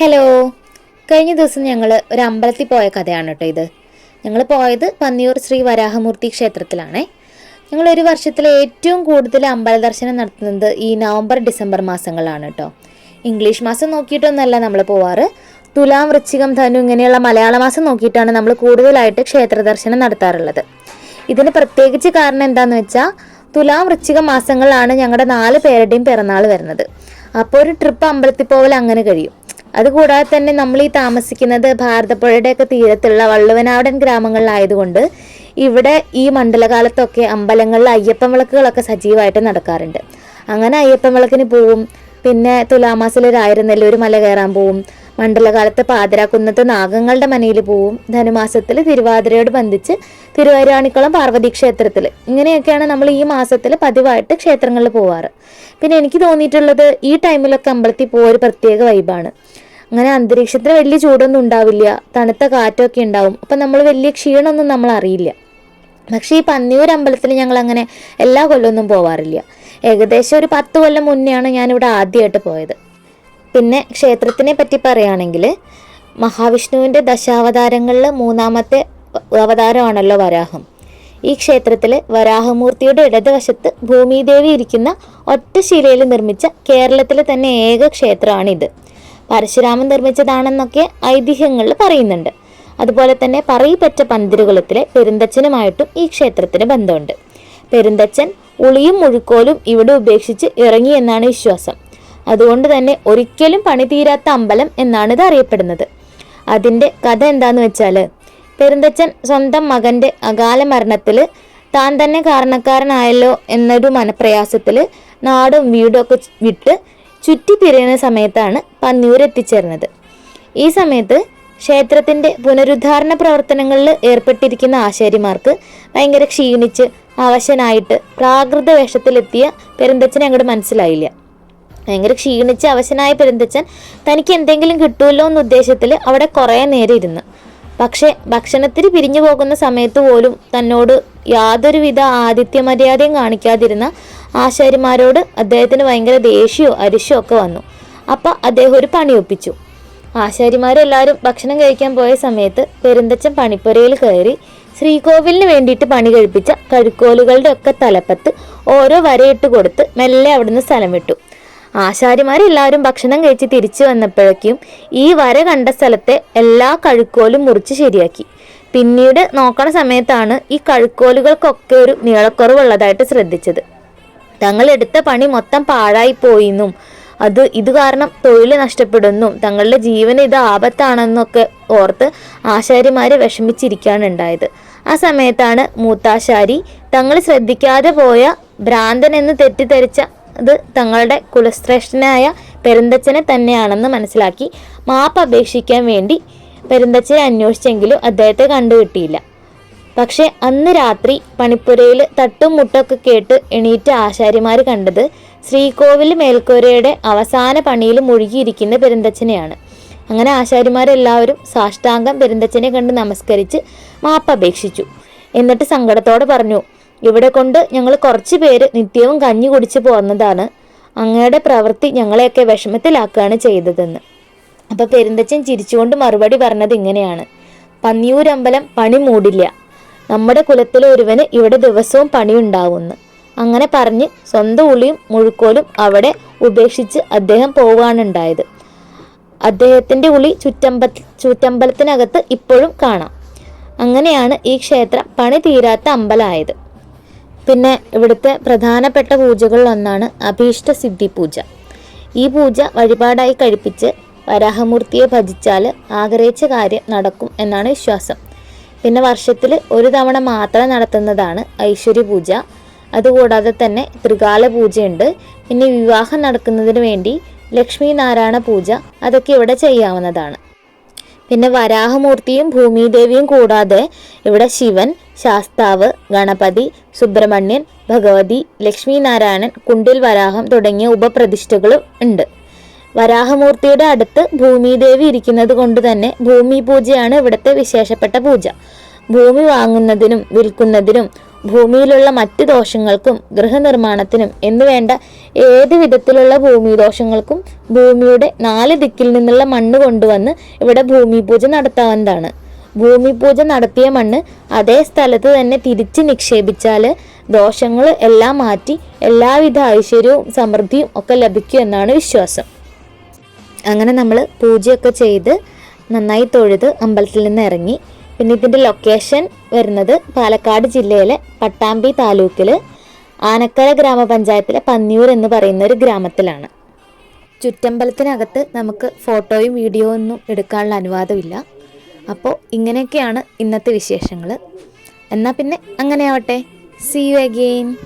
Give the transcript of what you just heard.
Hello. കഴിഞ്ഞ ദിവസം ഞങ്ങൾ ഒരു അമ്പലത്തിൽ പോയ കഥയാണ് കേട്ടോ ഇത്. ഞങ്ങൾ പോയത് പന്നിയൂർ ശ്രീ വരാഹമൂർത്തി ക്ഷേത്രത്തിലാണേ. ഞങ്ങൾ ഒരു വർഷത്തിൽ ഏറ്റവും കൂടുതൽ അമ്പല ദർശനം നടത്തുന്നത് ഈ നവംബർ ഡിസംബർ മാസങ്ങളാണ് കേട്ടോ ഇംഗ്ലീഷ് മാസം നോക്കിയിട്ടൊന്നല്ല നമ്മൾ പോവാറ്. തുലാം വൃശ്ചികം ധനു ഇങ്ങനെയുള്ള മലയാള മാസം നോക്കിയിട്ടാണ് നമ്മൾ കൂടുതലായിട്ട് ക്ഷേത്ര ദർശനം നടത്താറുള്ളത്. ഇതിന് പ്രത്യേകിച്ച് കാരണം എന്താണെന്ന് വെച്ചാൽ തുലാം വൃശ്ചിക മാസങ്ങളിലാണ് ഞങ്ങളുടെ നാല് പേരുടെയും പിറന്നാൾ വരുന്നത്. അപ്പോൾ ഒരു ട്രിപ്പ് അമ്പലത്തിൽ പോകൽ അങ്ങനെ കഴിയും. അതുകൂടാതെ തന്നെ നമ്മൾ ഈ താമസിക്കുന്നത് ഭാരതപ്പുഴയുടെയൊക്കെ തീരത്തുള്ള വള്ളുവനാടൻ ഗ്രാമങ്ങളിലായതുകൊണ്ട് ഇവിടെ ഈ മണ്ഡലകാലത്തൊക്കെ അമ്പലങ്ങളിൽ അയ്യപ്പൻ വിളക്കുകളൊക്കെ സജീവമായിട്ട് നടക്കാറുണ്ട്. അങ്ങനെ അയ്യപ്പൻ വിളക്കിന് പോവും പിന്നെ തുലാമാസത്തിൽ ഒരു മല കയറാൻ പോവും മണ്ഡലകാലത്ത് പാതിരാക്കുന്നത്ത് നാഗങ്ങളുടെ മനയിൽ പോവും ധനുമാസത്തിൽ തിരുവാതിരയോട് ബന്ധിച്ച് തിരുവാരാണിക്കുളം പാർവതി ക്ഷേത്രത്തിൽ ഇങ്ങനെയൊക്കെയാണ് നമ്മൾ ഈ മാസത്തിൽ പതിവായിട്ട് ക്ഷേത്രങ്ങളിൽ പോവാറ്. പിന്നെ എനിക്ക് തോന്നിയിട്ടുള്ളത് ഈ ടൈമിലൊക്കെ അമ്പലത്തിൽ പോയ ഒരു പ്രത്യേക വൈബാണ് അങ്ങനെ അന്തരീക്ഷത്തിന് വലിയ ചൂടൊന്നും ഉണ്ടാവില്ല തണുത്ത കാറ്റൊക്കെ ഉണ്ടാവും. അപ്പം നമ്മൾ വലിയ ക്ഷീണമൊന്നും നമ്മൾ അറിയില്ല. പക്ഷേ ഈ പന്നിയൂർ അമ്പലത്തിൽ ഞങ്ങൾ അങ്ങനെ എല്ലാ കൊല്ലമൊന്നും പോവാറില്ല. ഏകദേശം ഒരു പത്ത് കൊല്ലം മുന്നെയാണ് ഞാനിവിടെ ആദ്യമായിട്ട് പോയത്. പിന്നെ ക്ഷേത്രത്തിനെ പറ്റി പറയുകയാണെങ്കിൽ മഹാവിഷ്ണുവിന്റെ ദശാവതാരങ്ങളിൽ മൂന്നാമത്തെ അവതാരമാണല്ലോ വരാഹം. ഈ ക്ഷേത്രത്തിൽ വരാഹമൂർത്തിയുടെ ഇടതുവശത്ത് ഭൂമിദേവി ഇരിക്കുന്ന ഒറ്റ ശിലയിൽ നിർമ്മിച്ച കേരളത്തിലെ തന്നെ ഏക ക്ഷേത്രമാണിത്. പരശുരാമൻ നിർമ്മിച്ചതാണെന്നൊക്കെ ഐതിഹ്യങ്ങളിൽ പറയുന്നുണ്ട്. അതുപോലെ തന്നെ പറയിപ്പറ്റ പന്തിരുകുളത്തിലെ പെരുന്തച്ഛനുമായിട്ടും ഈ ക്ഷേത്രത്തിന് ബന്ധമുണ്ട്. പെരുന്തച്ഛൻ ഉളിയും മുഴുക്കോലും ഇവിടെ ഉപേക്ഷിച്ച് ഇറങ്ങി എന്നാണ് വിശ്വാസം. അതുകൊണ്ട് തന്നെ ഒരിക്കലും പണി തീരാത്ത അമ്പലം എന്നാണ് ഇത് അറിയപ്പെടുന്നത്. അതിന്റെ കഥ എന്താന്ന് വെച്ചാൽ പെരുന്തച്ഛൻ സ്വന്തം മകന്റെ അകാല മരണത്തിൽ താൻ തന്നെ കാരണക്കാരനായല്ലോ എന്നൊരു മനപ്രയാസത്തിൽ നാടും വീടും ഒക്കെ വിട്ട് ചുറ്റിത്തിരിയുന്ന സമയത്താണ് പന്നിയൂർ എത്തിച്ചേർന്നത് ഈ സമയത്ത് ക്ഷേത്രത്തിന്റെ പുനരുദ്ധാരണ പ്രവർത്തനങ്ങളിൽ ഏർപ്പെട്ടിരിക്കുന്ന ആശാരിമാർക്ക് ഭയങ്കര ക്ഷീണിച്ച് അവശനായിട്ട് പ്രാകൃത വേഷത്തിലെത്തിയ പെരുന്തച്ഛനെ അങ്ങോട്ട് മനസ്സിലായില്ല. ഭയങ്കര ക്ഷീണിച്ച് അവശനായ പെരുന്തച്ഛൻ തനിക്ക് എന്തെങ്കിലും കിട്ടുമല്ലോ എന്ന ഉദ്ദേശത്തിൽ അവിടെ കുറേ നേരം ഇരുന്നു. പക്ഷേ ഭക്ഷണത്തിന് പിരിഞ്ഞു പോകുന്ന സമയത്ത് പോലും തന്നോട് യാതൊരുവിധ ആതിഥ്യ മര്യാദയും കാണിക്കാതിരുന്ന ആശാരിമാരോട് അദ്ദേഹത്തിന് ഭയങ്കര ദേഷ്യമോ അരിശോ ഒക്കെ വന്നു. അപ്പം അദ്ദേഹം ഒരു പണി ഒപ്പിച്ചു. ആശാരിമാരെല്ലാവരും ഭക്ഷണം കഴിക്കാൻ പോയ സമയത്ത് പെരുന്തച്ചൻ പണിപ്പുരയിൽ കയറി ശ്രീകോവിലിന് വേണ്ടിയിട്ട് പണി കഴിപ്പിച്ച കഴുക്കോലുകളുടെ ഒക്കെ തലപ്പത്ത് ഓരോ വരയിട്ട് കൊടുത്ത് മെല്ലെ അവിടുന്ന് സ്ഥലം വിട്ടു. ആശാരിമാരെല്ലാവരും ഭക്ഷണം കഴിച്ച് തിരിച്ചു വന്നപ്പോഴേക്കും ഈ വര കണ്ട സ്ഥലത്തെ എല്ലാ കഴുക്കോലും മുറിച്ച് ശരിയാക്കി. പിന്നീട് നോക്കണ സമയത്താണ് ഈ കഴുക്കോലുകൾക്കൊക്കെ ഒരു നീളക്കുറവുള്ളതായിട്ട് ശ്രദ്ധിച്ചത്. തങ്ങൾ എടുത്ത പണി മൊത്തം പാഴായി പോയിന്നും. അത് ഇത് കാരണം തൊഴിൽ നഷ്ടപ്പെടുന്നു. തങ്ങളുടെ ജീവന് ഇത് ആപത്താണെന്നൊക്കെ ഓർത്ത് ആശാരിമാരെ വിഷമിച്ചിരിക്കുകയാണ് ഉണ്ടായത് ആ സമയത്താണ് മൂത്താശാരി തങ്ങൾ ശ്രദ്ധിക്കാതെ പോയ ഭ്രാന്തൻ എന്ന് തെറ്റിദ്ധരിച്ച അത് തങ്ങളുടെ കുലശ്രേഷ്ഠനായ പെരുന്തച്ഛനെ തന്നെയാണെന്ന് മനസ്സിലാക്കി മാപ്പ് അപേക്ഷിക്കാൻ വേണ്ടി പെരുന്തച്ഛനെ അന്വേഷിച്ചെങ്കിലും അദ്ദേഹത്തെ കണ്ടുകിട്ടിയില്ല. പക്ഷെ അന്ന് രാത്രി പണിപ്പുരയിൽ തട്ടും മുട്ടൊക്കെ കേട്ട് എണീറ്റ ആശാരിമാർ കണ്ടത് ശ്രീകോവിൽ മേൽക്കൂരയുടെ അവസാന പണിയിൽ മുഴുകിയിരിക്കുന്ന പെരുന്തച്ഛനെയാണ് അങ്ങനെ ആശാരിമാരെല്ലാവരും സാഷ്ടാംഗം പെരുന്തച്ഛനെ കണ്ട് നമസ്കരിച്ച് മാപ്പപേക്ഷിച്ചു എന്നിട്ട് സങ്കടത്തോടെ പറഞ്ഞു ഇവിടെ കൊണ്ട് ഞങ്ങൾ കുറച്ച് പേര് നിത്യവും കഞ്ഞി കുടിച്ച് പോന്നതാണ്. അങ്ങയുടെ പ്രവൃത്തി ഞങ്ങളെയൊക്കെ വിഷമത്തിലാക്കുകയാണ് ചെയ്തതെന്ന്. അപ്പൊ പെരുന്തച്ഛൻ ചിരിച്ചുകൊണ്ട് മറുപടി പറഞ്ഞത് ഇങ്ങനെയാണ്. പന്നിയൂരമ്പലം പണി മൂടില്ല. നമ്മുടെ കുലത്തിലെ ഒരുവന് ഇവിടെ ദിവസവും പണിയുണ്ടാവുന്നു. അങ്ങനെ പറഞ്ഞ് സ്വന്തം ഉളിയും മുഴുക്കോലും അവിടെ ഉപേക്ഷിച്ച് അദ്ദേഹം പോവുകയാണുണ്ടായത്. അദ്ദേഹത്തിന്റെ ഉളി ചുറ്റമ്പ ചുറ്റമ്പലത്തിനകത്ത് ഇപ്പോഴും കാണാം. അങ്ങനെയാണ് ഈ ക്ഷേത്രം പണി തീരാത്ത അമ്പലമായത് പിന്നെ ഇവിടുത്തെ പ്രധാനപ്പെട്ട പൂജകളിൽ ഒന്നാണ് അഭീഷ്ട സിദ്ധി പൂജ ഈ പൂജ വഴിപാടായി കഴിപ്പിച്ച് വരാഹമൂർത്തിയെ ഭജിച്ചാൽ ആഗ്രഹിച്ച കാര്യം നടക്കും എന്നാണ് വിശ്വാസം. പിന്നെ വർഷത്തിൽ ഒരു തവണ മാത്രം നടത്തുന്നതാണ് ഐശ്വര്യ പൂജ. അതുകൂടാതെ തന്നെ ത്രികാല പൂജയുണ്ട്. പിന്നെ വിവാഹം നടക്കുന്നതിന് വേണ്ടി ലക്ഷ്മി നാരായണ പൂജ അതൊക്കെ ഇവിടെ ചെയ്യാവുന്നതാണ്. പിന്നെ വരാഹമൂർത്തിയും ഭൂമിദേവിയും കൂടാതെ ഇവിടെ ശിവൻ ശാസ്താവ് ഗണപതി സുബ്രഹ്മണ്യൻ ഭഗവതി ലക്ഷ്മി നാരായണൻ കുണ്ടിൽ വരാഹം തുടങ്ങിയ ഉപപ്രതിഷ്ഠകളും ഉണ്ട്. വരാഹമൂർത്തിയുടെ അടുത്ത് ഭൂമിദേവി ഇരിക്കുന്നത് കൊണ്ട് തന്നെ ഭൂമി പൂജയാണ് ഇവിടുത്തെ വിശേഷപ്പെട്ട പൂജ. ഭൂമി വാങ്ങുന്നതിനും വിൽക്കുന്നതിനും ഭൂമിയിലുള്ള മറ്റ് ദോഷങ്ങൾക്കും ഗൃഹനിർമ്മാണത്തിനും എന്ന് വേണ്ട ഏത് വിധത്തിലുള്ള ഭൂമി ദോഷങ്ങൾക്കും ഭൂമിയുടെ നാല് ദിക്കിൽ നിന്നുള്ള മണ്ണ് കൊണ്ടുവന്ന് ഇവിടെ ഭൂമി പൂജ നടത്താവുന്നതാണ്. ഭൂമി പൂജ നടത്തിയ മണ്ണ് അതേ സ്ഥലത്ത് തന്നെ തിരിച്ച് നിക്ഷേപിച്ചാൽ ദോഷങ്ങൾ എല്ലാം മാറ്റി എല്ലാവിധ ഐശ്വര്യവും സമൃദ്ധിയും ഒക്കെ ലഭിക്കും എന്നാണ് വിശ്വാസം. അങ്ങനെ നമ്മൾ പൂജയൊക്കെ ചെയ്ത് നന്നായി തൊഴുത് അമ്പലത്തിൽ നിന്ന് ഇറങ്ങി. പിന്നെ ഇതിന്റെ ലൊക്കേഷൻ വരുന്നത് പാലക്കാട് ജില്ലയിലെ പട്ടാമ്പി താലൂക്കിൽ ആനക്കര ഗ്രാമപഞ്ചായത്തിലെ പന്നിയൂർ എന്ന് പറയുന്ന ഒരു ഗ്രാമത്തിലാണ്. ചുറ്റമ്പലത്തിനകത്ത് നമുക്ക് ഫോട്ടോയും വീഡിയോ ഒന്നും എടുക്കാനുള്ള അനുവാദമില്ല. അപ്പോൾ ഇങ്ങനെയൊക്കെയാണ് ഇന്നത്തെ വിശേഷങ്ങൾ എന്നാൽ പിന്നെ അങ്ങനെ ആവട്ടെ സി യു അഗെയിൻ